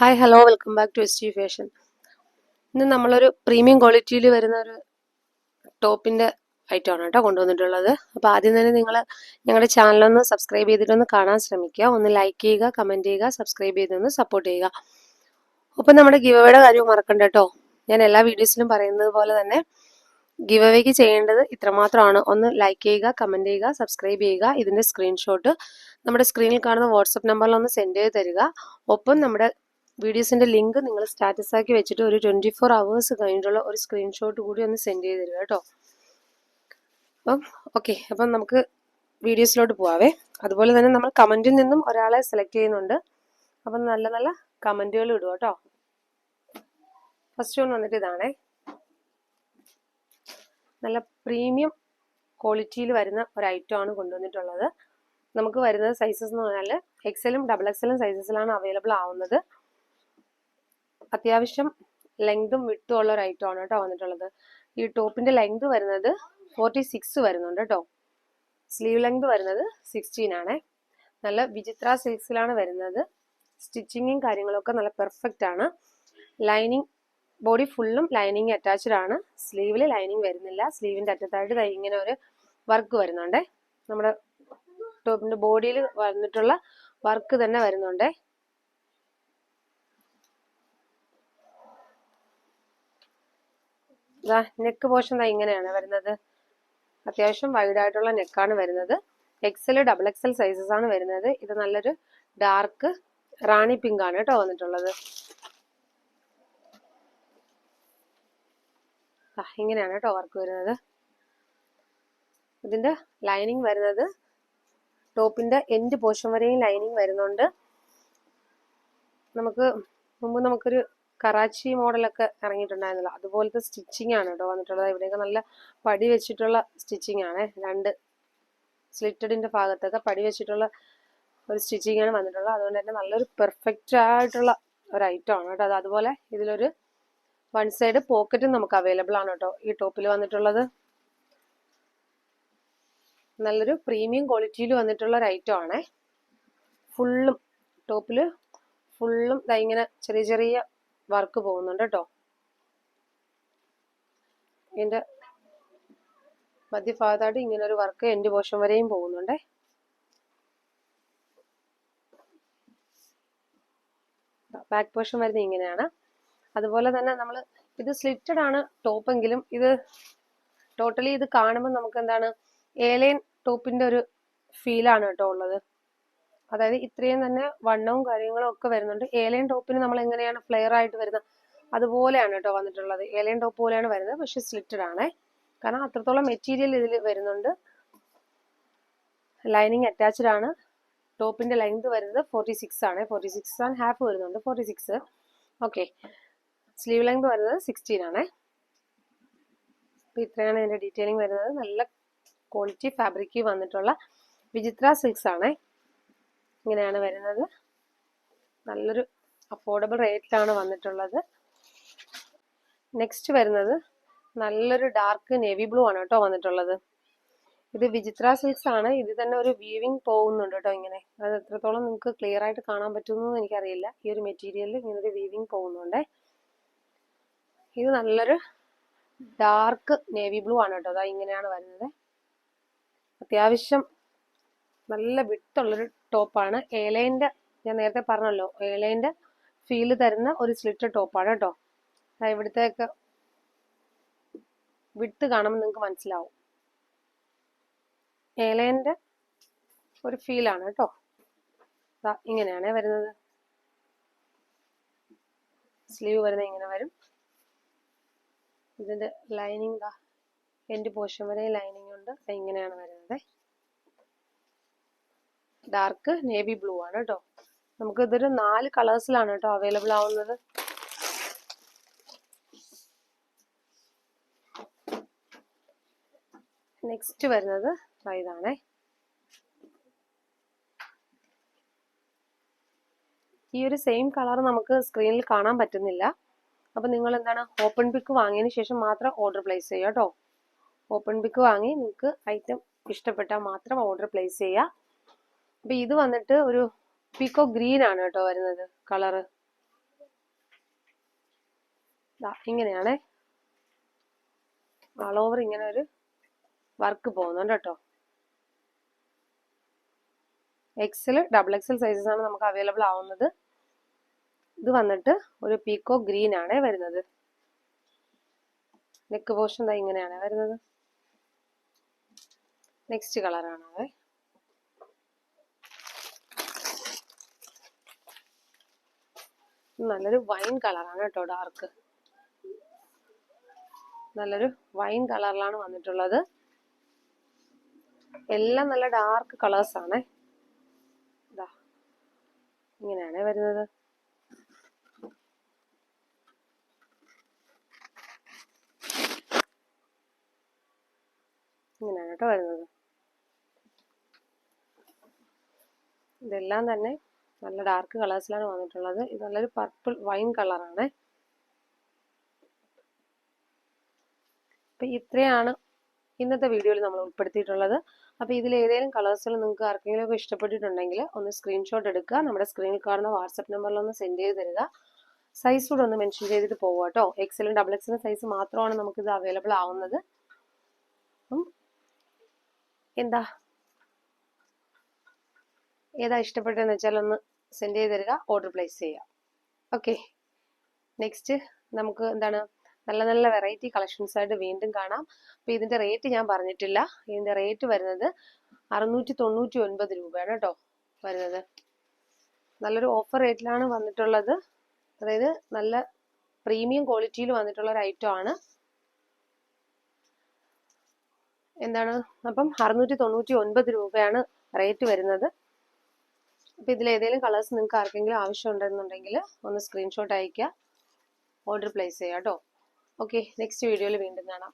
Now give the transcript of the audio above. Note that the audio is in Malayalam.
Hi hello welcome back to S T fashion ഇന്ന് നമ്മളൊരു പ്രീമിയം ക്വാളിറ്റിയിൽ വരുന്ന ഒരു ടോപ്പിന്റെ ഐറ്റമാണ് കേട്ടോ കൊണ്ടുവന്നിട്ടുള്ളത്. അപ്പോൾ ആദ്യം തന്നെ നിങ്ങൾ ഞങ്ങളുടെ ചാനലൊന്ന് സബ്സ്ക്രൈബ് ചെയ്തിട്ടൊന്ന് കാണാൻ ശ്രമിക്കുക. ഒന്ന് ലൈക്ക് ചെയ്യുക കമന്റ് ചെയ്യുക സബ്സ്ക്രൈബ് ചെയ്തൊന്ന് സപ്പോർട്ട് ചെയ്യുക. ഒപ്പം നമ്മുടെ ഗിവവേയുടെ കാര്യം മറക്കണ്ട കേട്ടോ. ഞാൻ എല്ലാ വീഡിയോസിലും പറയുന്നത് പോലെ തന്നെ ഗിവ് അവേക്ക് ചെയ്യേണ്ടത് ഇത്രമാത്രമാണ്. ഒന്ന് ലൈക്ക് ചെയ്യുക കമന്റ് ചെയ്യുക സബ്സ്ക്രൈബ് ചെയ്യുക. ഇതിന്റെ സ്ക്രീൻഷോട്ട് നമ്മുടെ സ്ക്രീനിൽ കാണുന്ന വാട്സപ്പ് നമ്പറിൽ ഒന്ന് സെൻഡ് ചെയ്ത് തരിക. ഒപ്പം നമ്മുടെ വീഡിയോസിന്റെ ലിങ്ക് നിങ്ങൾ സ്റ്റാറ്റസ് ആക്കി വെച്ചിട്ട് ഒരു ട്വന്റി ഫോർ അവേഴ്സ് കഴിഞ്ഞിട്ടുള്ള ഒരു സ്ക്രീൻഷോട്ട് കൂടി ഒന്ന് സെൻഡ് ചെയ്ത് തരിക കേട്ടോ. അപ്പം ഓക്കെ അപ്പം നമുക്ക് വീഡിയോസിലോട്ട് പോവാവേ. അതുപോലെ തന്നെ നമ്മൾ കമന്റിൽ നിന്നും ഒരാളെ സെലക്ട് ചെയ്യുന്നുണ്ട്. അപ്പം നല്ല നല്ല കമന്റുകൾ ഇടുക കേട്ടോ. ഫസ്റ്റ് വൺ വന്നിട്ട് ഇതാണേ. നല്ല പ്രീമിയം ക്വാളിറ്റിയിൽ വരുന്ന ഒരു ഐറ്റം ആണ് കൊണ്ടുവന്നിട്ടുള്ളത്. നമുക്ക് വരുന്ന സൈസസ് എന്ന് പറഞ്ഞാൽ എക്സലും ഡബിൾ എക്സലും സൈസസിലാണ് അവൈലബിൾ ആവുന്നത്. അത്യാവശ്യം ലെങ്തും വിട്ടും ഉള്ള ഒരു ഐറ്റം ആണ് കേട്ടോ വന്നിട്ടുള്ളത്. ഈ ടോപ്പിന്റെ ലെങ്ത് വരുന്നത് ഫോർട്ടി സിക്സ് വരുന്നുണ്ട് കേട്ടോ. സ്ലീവ് ലെങ്ത് വരുന്നത് സിക്സ്റ്റീൻ ആണ്. നല്ല വിചിത്ര സിൽക്സിലാണ് വരുന്നത്. സ്റ്റിച്ചിങ്ങും കാര്യങ്ങളൊക്കെ നല്ല പെർഫെക്റ്റ് ആണ്. ലൈനിങ് ബോഡി ഫുള്ളും ലൈനിങ് അറ്റാച്ച്ഡ് ആണ്. സ്ലീവിൽ ലൈനിങ് വരുന്നില്ല. സ്ലീവിന്റെ അറ്റത്തായിട്ട് ഇങ്ങനെ ഒരു വർക്ക് വരുന്നുണ്ട്. നമ്മുടെ ടോപ്പിന്റെ ബോഡിയിൽ വന്നിട്ടുള്ള വർക്ക് തന്നെ വരുന്നുണ്ടേ. നെക്ക് പോർഷൻ ദാ ഇങ്ങനെയാണ് വരുന്നത്. അത്യാവശ്യം വൈഡ് ആയിട്ടുള്ള നെക്കാണ് വരുന്നത്. എക്സൽ ഡബിൾ എക്സൽ സൈസസ് ആണ് വരുന്നത്. ഇത് നല്ലൊരു ഡാർക്ക് റാണി പിങ്ക് ആണ് കേട്ടോ വന്നിട്ടുള്ളത്. ഇങ്ങനെയാണ് കേട്ടോ വർക്ക് വരുന്നത്. ഇതിന്റെ ലൈനിങ് വരുന്നത് ടോപ്പിന്റെ എൻഡ് പോർഷൻ വരെയും ലൈനിങ് വരുന്നുണ്ട്. നമുക്ക് മുമ്പ് നമുക്കൊരു കറാച്ചി മോഡലൊക്കെ ഇറങ്ങിയിട്ടുണ്ടായിരുന്നല്ലോ. അതുപോലത്തെ സ്റ്റിച്ചിങ് ആണ് കേട്ടോ വന്നിട്ടുള്ളത്. ഇവിടെയൊക്കെ നല്ല പടി വെച്ചിട്ടുള്ള സ്റ്റിച്ചിങ് ആണ്. രണ്ട് സ്ലിറ്റഡിന്റെ ഭാഗത്തൊക്കെ പടി വെച്ചിട്ടുള്ള ഒരു സ്റ്റിച്ചിങ് ആണ് വന്നിട്ടുള്ളത്. അതുകൊണ്ട് തന്നെ നല്ലൊരു പെർഫെക്റ്റ് ആയിട്ടുള്ള ഒരു ഐറ്റം ആണ് കേട്ടോ അത്. അതുപോലെ ഇതിലൊരു വൺ സൈഡ് പോക്കറ്റും നമുക്ക് അവൈലബിൾ ആണ് കേട്ടോ ഈ ടോപ്പിൽ വന്നിട്ടുള്ളത്. നല്ലൊരു പ്രീമിയം ക്വാളിറ്റിയിൽ വന്നിട്ടുള്ള ഒരു ഐറ്റം ആണേ. ഫുള്ളും ടോപ്പിൽ ഫുള്ളും ഇങ്ങനെ ചെറിയ ചെറിയ വർക്ക് പോകുന്നുണ്ട് കേട്ടോ. ഇതിന്റെ മധ്യഭാഗത്തായിട്ട് ഇങ്ങനെ ഒരു വർക്ക് എൻഡ് പോഷൻ വരെയും പോകുന്നുണ്ടേ. ബാക്ക് പോർഷൻ വരുന്നത് ഇങ്ങനെയാണ്. അതുപോലെ തന്നെ നമ്മൾ ഇത് സ്ലിറ്റഡ് ആണ് ടോപ്പെങ്കിലും ഇത് ടോട്ടലി ഇത് കാണുമ്പോൾ നമുക്ക് എന്താണ് ഏലൈൻ ടോപ്പിന്റെ ഒരു ഫീലാണ് കേട്ടോ ഉള്ളത്. അതായത് ഇത്രയും തന്നെ വണ്ണവും കാര്യങ്ങളും ഒക്കെ വരുന്നുണ്ട്. ഏലിയൻ ടോപ്പിന് നമ്മൾ എങ്ങനെയാണ് ഫ്ലെയർ ആയിട്ട് വരുന്നത്? അതുപോലെയാണ് കേട്ടോ വന്നിട്ടുള്ളത്. ഏലിയൻ ടോപ്പ് പോലെയാണ് വരുന്നത് പക്ഷെ സ്ലിറ്റഡ് ആണ്. കാരണം അത്രത്തോളം മെറ്റീരിയൽ ഇതിൽ വരുന്നുണ്ട്. ലൈനിങ് അറ്റാച്ച്ഡ് ആണ്. ടോപ്പിന്റെ ലെങ്ത് വരുന്നത് ഫോർട്ടി സിക്സ് ആണ്. ഫോർട്ടി സിക്സ് ആൻഡ് ഹാഫ് വരുന്നുണ്ട്. Forty six okay sleeve length വരുന്നത് സിക്സ്റ്റീൻ ആണ്. അപ്പോൾ ഇത്രയാണ് ഇതിന്റെ ഡീറ്റെയിലിംഗ് വരുന്നത്. നല്ല ക്വാളിറ്റി ഫാബ്രിക് വന്നിട്ടുള്ള വിചിത്ര സിൽക്സ് ആണ്. ഇങ്ങനെയാണ് വരുന്നത്. നല്ലൊരു അഫോർഡബിൾ റേറ്റിലാണ് വന്നിട്ടുള്ളത്. നെക്സ്റ്റ് വരുന്നത് നല്ലൊരു ഡാർക്ക് നേവി ബ്ലൂ ആണ് കേട്ടോ വന്നിട്ടുള്ളത്. ഇത് വിചിത്ര സിൽക്സ് ആണ്. ഇത് തന്നെ ഒരു വീവിങ് പോകുന്നുണ്ട് കേട്ടോ ഇങ്ങനെ. അത് എത്രത്തോളം നിങ്ങൾക്ക് ക്ലിയർ ആയിട്ട് കാണാൻ പറ്റുമെന്ന് എനിക്കറിയില്ല. ഈ ഒരു മെറ്റീരിയലിൽ ഇങ്ങനെ ഒരു വീവിങ് പോകുന്നുണ്ട്. ഇത് നല്ലൊരു ഡാർക്ക് നേവി ബ്ലൂ ആണ് കേട്ടോ. അതാ ഇങ്ങനെയാണ് വരുന്നത്. അത്യാവശ്യം നല്ല വിട്ടുള്ളൊരു ടോപ്പാണ് ഏലൈന്റെ ഞാൻ നേരത്തെ പറഞ്ഞല്ലോ ഏലൈന്റെ ഫീൽ തരുന്ന ഒരു സ്ലിറ്റ് ടോപ്പാണ് കേട്ടോ ഇവിടുത്തേക്ക് വിട്ട് കാണുമ്പോൾ നിങ്ങൾക്ക് മനസ്സിലാവും. ഏലൈന്റെ ഒരു ഫീലാണ് കേട്ടോ ഇങ്ങനെയാണ് വരുന്നത്. സ്ലീവ് വരുന്നത് ഇങ്ങനെ വരും. ഇതിന്റെ ലൈനിങ് ദാ എൻഡ് പോർഷൻ വരെ ലൈനിങ് ഉണ്ട്. ഇങ്ങനെയാണ് വരുന്നത്. ഡാർക്ക് നേവി ബ്ലൂ ആണ് കേട്ടോ നമുക്ക് ഇതൊരു നാല് കളേഴ്സിലാണ് കേട്ടോ അവൈലബിൾ ആവുന്നത്. നെക്സ്റ്റ് വരുന്നത് ഇതാണേ. ഈ ഒരു സെയിം കളർ നമുക്ക് സ്ക്രീനിൽ കാണാൻ പറ്റുന്നില്ല. അപ്പൊ നിങ്ങൾ എന്താണ് ഓപ്പൺ പിക്ക് വാങ്ങിയതിന് ശേഷം മാത്രം ഓർഡർ പ്ലേസ് ചെയ്യുക കേട്ടോ ഓപ്പൺ പിക്ക് വാങ്ങി നിങ്ങൾക്ക് ഐറ്റം ഇഷ്ടപ്പെട്ടാൽ മാത്രം ഓർഡർ പ്ലേസ് ചെയ്യുക. അപ്പൊ ഇത് വന്നിട്ട് ഒരു പീക്കോ ഗ്രീൻ ആണ് കേട്ടോ വരുന്നത് കളറ്. ഇങ്ങനെയാണേ. ആൾ ഓവർ ഇങ്ങനെ ഒരു വർക്ക് പോകുന്നുണ്ട് കേട്ടോ. എക്സൽ ഡബിൾ എക്സൽ സൈസസ് ആണ് നമുക്ക് അവൈലബിൾ ആവുന്നത്. ഇത് വന്നിട്ട് ഒരു പീക്കോ ഗ്രീൻ ആണ് വരുന്നത്. നെക്ക് പോർഷൻ ഇങ്ങനെയാണ് വരുന്നത്. നെക്സ്റ്റ് കളറാണ് നല്ലൊരു വൈൻ കളറാണ് കേട്ടോ ഡാർക്ക്. നല്ലൊരു വൈൻ കളറിലാണ് വന്നിട്ടുള്ളത്. എല്ലാം നല്ല ഡാർക്ക് കളേഴ്സ് ആണ്. ഇതാ ഇങ്ങനെയാണ് വരുന്നത്. ഇങ്ങനെയാണ് കേട്ടോ വരുന്നത്. ഇതെല്ലാം തന്നെ നല്ല ഡാർക്ക് കളേഴ്സിലാണ് വന്നിട്ടുള്ളത്. ഇത് നല്ലൊരു പർപ്പിൾ വൈൻ കളറാണ് അപ്പൊ ഇത്രയാണ് ഇന്നത്തെ വീഡിയോയിൽ നമ്മൾ ഉൾപ്പെടുത്തിയിട്ടുള്ളത്. അപ്പോൾ ഇതിൽ ഏതെങ്കിലും കളേഴ്സുകൾ നിങ്ങൾക്ക് ആർക്കെങ്കിലും ഒക്കെ ഇഷ്ടപ്പെട്ടിട്ടുണ്ടെങ്കിൽ ഒന്ന് സ്ക്രീൻഷോട്ട് എടുക്കുക. നമ്മുടെ സ്ക്രീനിൽ കാണുന്ന വാട്സപ്പ് നമ്പറിൽ ഒന്ന് സെൻഡ് ചെയ്ത് തരിക. സൈസ് കൂടെ ഒന്ന് മെൻഷൻ ചെയ്തിട്ട് പോവുക കേട്ടോ എക്സലും ഡബിൾ എക്സലും സൈസ് മാത്രമാണ് നമുക്കിത് അവൈലബിൾ ആവുന്നത്. എന്താ? ഏതാ ഇഷ്ടപ്പെട്ടതെന്ന് വെച്ചാൽ ഒന്ന് സെൻഡ് ചെയ്ത് തരിക ഓർഡർ പ്ലേസ് ചെയ്യുക ഓക്കെ നെക്സ്റ്റ് നമുക്ക് എന്താണ് നല്ല നല്ല വെറൈറ്റി കളക്ഷൻസ് ആയിട്ട് വീണ്ടും കാണാം. അപ്പോൾ ഇതിന്റെ റേറ്റ് ഞാൻ പറഞ്ഞിട്ടില്ല. ഇതിന്റെ റേറ്റ് വരുന്നത് അറുന്നൂറ്റി തൊണ്ണൂറ്റി ഒൻപത് രൂപയാണ് കേട്ടോ വരുന്നത്. നല്ലൊരു ഓഫർ റേറ്റിലാണ് വന്നിട്ടുള്ളത്. അതായത് നല്ല പ്രീമിയം ക്വാളിറ്റിയിൽ വന്നിട്ടുള്ള ഒരു ഐറ്റം ആണ്. എന്താണ് അപ്പം അറുന്നൂറ്റി തൊണ്ണൂറ്റി ഒൻപത് രൂപയാണ് റേറ്റ് വരുന്നത്. അപ്പം ഇതിൽ ഏതെങ്കിലും കളേഴ്സ് നിങ്ങൾക്ക് ആർക്കെങ്കിലും ആവശ്യം ഉണ്ടെന്നുണ്ടെങ്കിൽ ഒന്ന് സ്ക്രീൻഷോട്ട് അയയ്ക്കുക ഓർഡർ പ്ലേസ് ചെയ്യാം കേട്ടോ ഓക്കെ നെക്സ്റ്റ് വീഡിയോയിൽ വീണ്ടും കാണാം.